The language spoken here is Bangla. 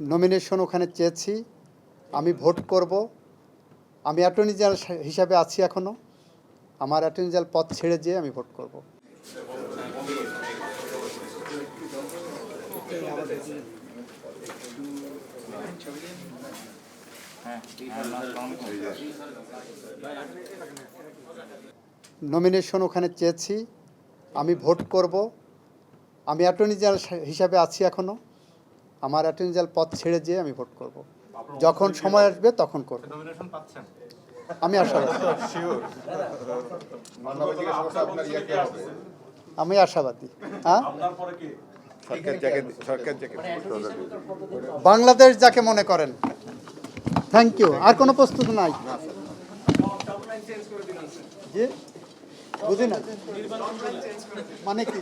নমিনেশন ওখানে চেয়েছি। আমি ভোট করব। আমি অ্যাটর্নি জেনারেল হিসাবে আছি এখনও আমার অ্যাটর্নি জেনারেল পদ ছেড়ে যেয়ে আমি ভোট করব। নমিনেশন ওখানে চেয়েছি। আমি ভোট করব। আমি অ্যাটর্নি জেনারেল হিসাবে আছি এখনও আমার অ্যাটর্নি পথ ছেড়ে যেয়ে আমি ভোট করব। যখন সময় আসবে তখন করব। আমি আশাবাদী আমি আশাবাদী। হ্যাঁ? সরকার যাকে সরকার যাকে বাংলাদেশ যাকে মনে করেন। থ্যাংক ইউ আর কোনো প্রস্তুত নাই। বুঝি না। মানে কি?